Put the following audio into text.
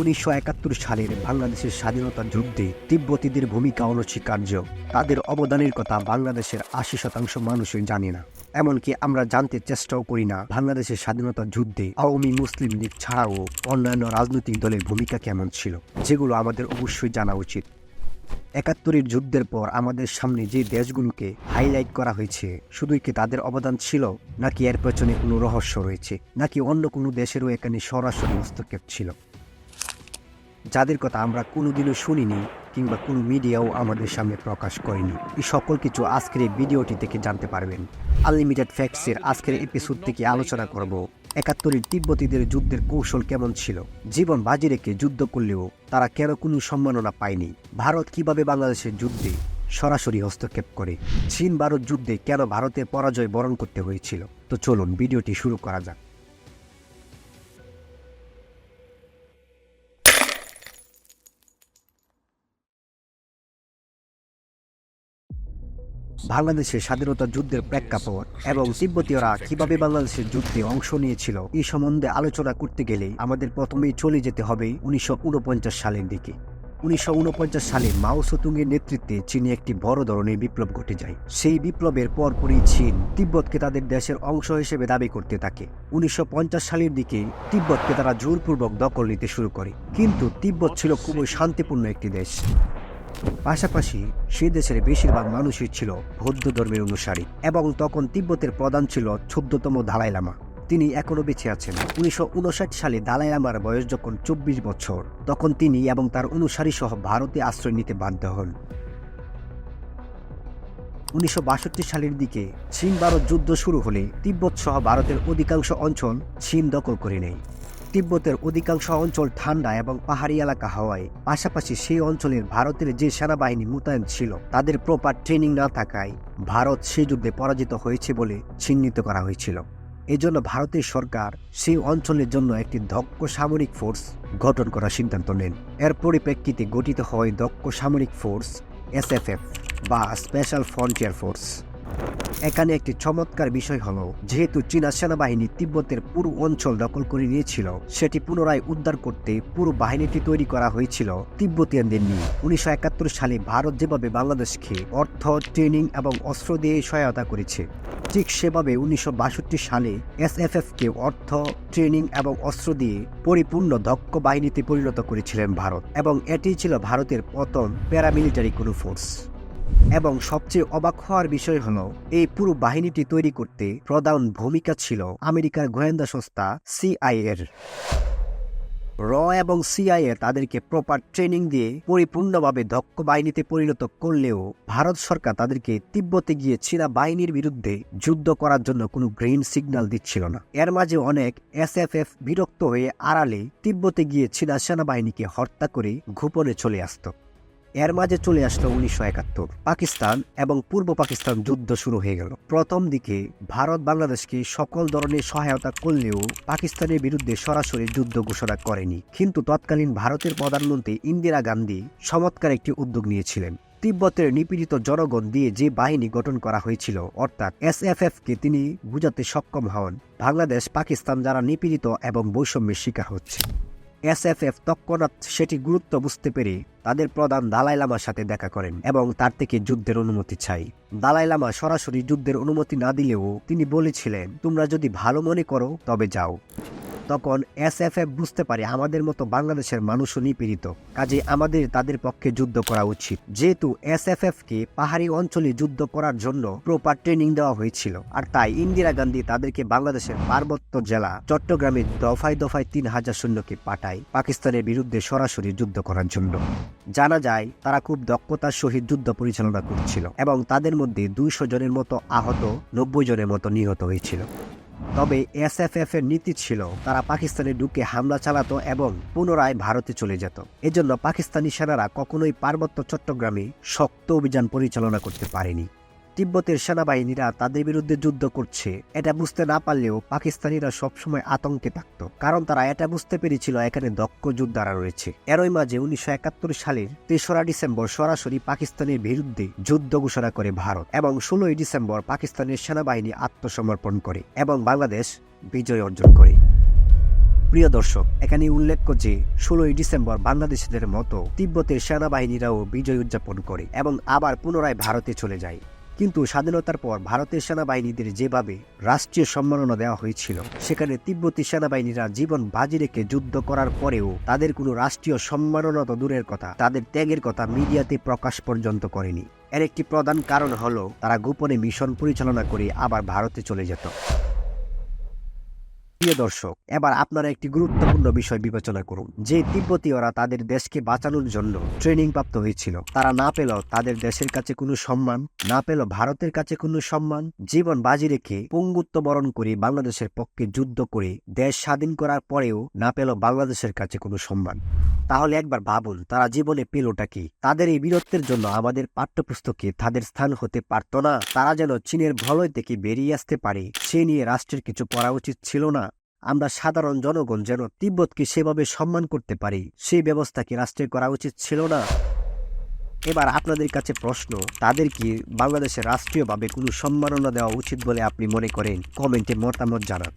উনিশশো একাত্তর সালের বাংলাদেশের স্বাধীনতা যুদ্ধে তিব্বতীদের ভূমিকা অনস্বীকার্য। তাদের অবদানের কথা বাংলাদেশের আশি শতাংশ মানুষই জানে না। এমনকি আমরা জানতে চেষ্টাও করি না বাংলাদেশের স্বাধীনতা যুদ্ধে আওয়ামী মুসলিম লীগ ছাড়াও অন্যান্য রাজনৈতিক দলের ভূমিকা কেমন ছিল, যেগুলো আমাদের অবশ্যই জানা উচিত। একাত্তরের যুদ্ধের পর আমাদের সামনে যে দেশগুলোকে হাইলাইট করা হয়েছে, শুধুই কি তাদের অবদান ছিল, নাকি এর পেছনে কোনো রহস্য রয়েছে, নাকি অন্য কোনো দেশেরও এখানে সরাসরি হস্তক্ষেপ ছিল? যাদের কথা আমরা কোনোদিনও শুনিনি কিংবা কোনো মিডিয়াও আমাদের সামনে প্রকাশ করেনি। এই সকল কিছু আজকের এই ভিডিওটি থেকে জানতে পারবেন। আনলিমিটেড ফ্যাক্টসের আজকের এপিসোড থেকে আলোচনা করব, একাত্তরের তিব্বতীদের যুদ্ধের কৌশল কেমন ছিল, জীবন বাজি রেখে যুদ্ধ করলেও তারা কেন কোনো সম্মাননা পায়নি, ভারত কীভাবে বাংলাদেশের যুদ্ধে সরাসরি হস্তক্ষেপ করে চীন ভারত যুদ্ধে কেন ভারতের পরাজয় বরণ করতে হয়েছিল। তো চলুন ভিডিওটি শুরু করা যাক। বাংলাদেশের স্বাধীনতা যুদ্ধের প্রেক্ষাপট এবং তিব্বতীয়রা কীভাবে বাংলাদেশের যুদ্ধে অংশ নিয়েছিল এই সম্বন্ধে আলোচনা করতে গেলে আমাদের প্রথমেই চলে যেতে হবে উনিশশো ঊনপঞ্চাশ সালের দিকে। উনিশশো ঊনপঞ্চাশ সালে মাও সেতুংয়ের নেতৃত্বে চীনে একটি বড় ধরনের বিপ্লব ঘটে যায়। সেই বিপ্লবের পরপরই চীন তিব্বতকে তাদের দেশের অংশ হিসেবে দাবি করতে থাকে। উনিশশো পঞ্চাশ সালের দিকে তিব্বতকে তারা জোরপূর্বক দখল নিতে শুরু করে। কিন্তু তিব্বত ছিল খুবই শান্তিপূর্ণ একটি দেশ। পাশাপাশি সে দেশের বেশিরভাগ মানুষই ছিল বৌদ্ধ ধর্মের অনুসারী এবং তখন তিব্বতের প্রধান ছিল চোদ্দতম দালাই লামা। তিনি এখনও বেঁচে আছেন। উনিশশো উনষাট সালে দালাই লামার বয়স যখন চব্বিশ বছর, তখন তিনি এবং তার অনুসারী সহ ভারতে আশ্রয় নিতে বাধ্য হন। উনিশশো বাষট্টি সালের দিকে চীন ভারত যুদ্ধ শুরু হলে তিব্বত সহ ভারতের অধিকাংশ অঞ্চল চীন দখল করে নেয়। তিব্বতের অধিকাংশ অঞ্চল ঠান্ডা এবং পাহাড়ি এলাকা হওয়ায়, পাশাপাশি সেই অঞ্চলের ভারতের যে সেনাবাহিনী মোতায়েন ছিল, তাদের প্রপার ট্রেনিং না থাকায় ভারত সেই যুদ্ধে পরাজিত হয়েছে বলে চিহ্নিত করা হয়েছিল। এজন্য ভারতের সরকার সেই অঞ্চলের জন্য একটি দক্ষ সামরিক ফোর্স গঠন করার সিদ্ধান্ত নেন। এর পরিপ্রেক্ষিতে গঠিত হয় দক্ষ সামরিক ফোর্স এসএফএফ বা স্পেশাল ফ্রন্টিয়ার ফোর্স এখানে একটি চমৎকার বিষয় হল, যেহেতু চীনা সেনাবাহিনী তিব্বতের পুরো অঞ্চল দখল করে নিয়েছিল, সেটি পুনরায় উদ্ধার করতে পুরো বাহিনীটি তৈরি করা হয়েছিল তিব্বতীয়ানদের নিয়ে। উনিশশো একাত্তর সালে ভারত যেভাবে বাংলাদেশকে অর্থ, ট্রেনিং এবং অস্ত্র দিয়ে সহায়তা করেছে, ঠিক সেভাবে উনিশশো বাষট্টি সালে এসএফএফ কে অর্থ, ট্রেনিং এবং অস্ত্র দিয়ে পরিপূর্ণ দক্ষ বাহিনীতে পরিণত করেছিলেন ভারত, এবং এটি ছিল ভারতের প্রথম প্যারামিলিটারি কোনো ফোর্স। এবং সবচেয়ে অবাক হওয়ার বিষয় হল, এই পুরো বাহিনীটি তৈরি করতে প্রধান ভূমিকা ছিল আমেরিকার গোয়েন্দা সংস্থা সিআইএর র এবং সিআইএ তাদেরকে প্রপার ট্রেনিং দিয়ে পরিপূর্ণভাবে দক্ষ বাহিনীতে পরিণত করলেও ভারত সরকার তাদেরকে তিব্বতে গিয়ে চীনা বাহিনীর বিরুদ্ধে যুদ্ধ করার জন্য কোনো গ্রিন সিগন্যাল দিচ্ছিল না। এর মাঝে অনেক এসএফএফ বিরক্ত হয়ে আড়ালে তিব্বতে গিয়ে চীনা সেনাবাহিনীকে হত্যা করে গোপনে চলে আসতো। এর মাঝে চলে আসলো উনিশশো একাত্তর। পাকিস্তান এবং পূর্ব পাকিস্তান যুদ্ধ শুরু হয়ে গেল। প্রথম দিকে ভারত বাংলাদেশকে সকল ধরনের সহায়তা করলেও পাকিস্তানের বিরুদ্ধে সরাসরি যুদ্ধ ঘোষণা করেনি। কিন্তু তৎকালীন ভারতের প্রধানমন্ত্রী ইন্দিরা গান্ধী চমৎকার একটি উদ্যোগ নিয়েছিলেন। তিব্বতের নিপীড়িত জনগণ দিয়ে যে বাহিনী গঠন করা হয়েছিল, অর্থাৎ এসএফএফ কে তিনি বুঝাতে সক্ষম হন। বাংলাদেশ পাকিস্তান যারা নিপীড়িত এবং বৈষম্যের শিকার হচ্ছে। এসএফএফ তৎক্ষণাৎ সেটি গুরুত্ব বুঝতে পেরে তাদের প্রধান দালাই লামার সাথে দেখা করেন এবং তার থেকে যুদ্ধের অনুমতি চাই। দালাই লামা সরাসরি যুদ্ধের অনুমতি না দিলেও তিনি বলেছিলেন, তোমরা যদি ভালো মনে করো, তবে যাও। তখন এসএফএফ বুঝতে পারে আমাদের মতো বাংলাদেশের মানুষও নিপীড়িত। কাজে আমাদের তাদের পক্ষে যুদ্ধ করা উচিত। যেহেতু এসএফএফ কে পাহাড়ি অঞ্চলে যুদ্ধ করার জন্য প্রপার ট্রেনিং দেওয়া হয়েছিল। আর তাই ইন্দিরা গান্ধী তাদেরকে বাংলাদেশের পার্বত্য জেলা চট্টগ্রামে দফায় দফায় তিন হাজার সৈন্যকে পাঠায় পাকিস্তানের বিরুদ্ধে সরাসরি যুদ্ধ করার জন্য। জানা যায়, তারা খুব দক্ষতার সহিত যুদ্ধ পরিচালনা করছিল এবং তাদের মধ্যে দুইশো জনের মতো আহত, নব্বই জনের মতো নিহত হয়েছিল। তবে এসএফএফ এর নীতি ছিল, তারা পাকিস্তানে ঢুকে হামলা চালাত এবং পুনরায় ভারতে চলে যেত। এজন্য পাকিস্তানি সেনারা কখনোই পার্বত্য চট্টগ্রামে শক্ত অভিযান পরিচালনা করতে পারেনি। তিব্বতের সেনাবাহিনীরা তাদের বিরুদ্ধে যুদ্ধ করছে। এটা বুঝতে না পারলেও পাকিস্তানিরা সবসময় আতঙ্কে থাকত, কারণ তারা এটা বুঝতে পেরেছিল এখানে দক্ষ যোদ্ধারা রয়েছে। এরই মাঝে উনিশশো একাত্তর সালের তেসরা ডিসেম্বর সরাসরি পাকিস্তানের বিরুদ্ধে যুদ্ধ ঘোষণা করে ভারত এবং ষোলোই ডিসেম্বর পাকিস্তানের সেনাবাহিনী আত্মসমর্পণ করে এবং বাংলাদেশ বিজয় অর্জন করে। প্রিয় দর্শক এখানে উল্লেখ্য যে, ষোলোই ডিসেম্বর বাংলাদেশিদের মতো তিব্বতের সেনাবাহিনীরাও বিজয় উদযাপন করে এবং আবার পুনরায় ভারতে চলে যায়। কিন্তু স্বাধীনতার পর ভারতের সেনাবাহিনীদের যেভাবে রাষ্ট্রীয় সম্মাননা দেওয়া হয়েছিল, সেখানে তিব্বতী সেনাবাহিনীরা জীবন বাজি রেখে যুদ্ধ করার পরেও তাদের কোনো রাষ্ট্রীয় সম্মাননা তো দূরের কথা, তাদের ত্যাগের কথা মিডিয়াতে প্রকাশ পর্যন্ত করেনি। এর একটি প্রধান কারণ হলো, তারা গোপনে মিশন পরিচালনা করে আবার ভারতে চলে যেত। প্রিয় দর্শক, এবার আপনারা একটি গুরুত্বপূর্ণ বিষয় বিবেচনা করুন, যে তিব্বতীয়রা তাদের দেশকে বাঁচানোর জন্য ট্রেনিং প্রাপ্ত হয়েছিল। তারা না পেল তাদের দেশের কাছে কোনো সম্মান, না পেল ভারতের কাছে কোনো সম্মান, জীবন বাজি রেখে পঙ্গুত্ব বরণ করে বাংলাদেশের পক্ষে যুদ্ধ করে দেশ স্বাধীন করার পরেও না পেল বাংলাদেশের কাছে কোনো সম্মান। তাহলে একবার ভাবুন, তারা জীবনে পেলটা কি? তাদের এই বীরত্বের জন্য আমাদের পাঠ্যপুস্তকে তাদের স্থান হতে পারত না? তারা যেন চীনের ভলয় থেকে বেরিয়ে আসতে পারে, সে নিয়ে রাষ্ট্রের কিছু করা উচিত ছিল না? আমরা সাধারণ জনগণ যেন তিব্বতকে সেভাবে সম্মান করতে পারি, সেই ব্যবস্থা কি রাষ্ট্রের করা উচিত ছিল না। এবার আপনাদের কাছে প্রশ্ন, তাদের কি বাংলাদেশের রাষ্ট্রীয়ভাবে কোনো সম্মাননা দেওয়া উচিত বলে আপনি মনে করেন? কমেন্টে মতামত জানান।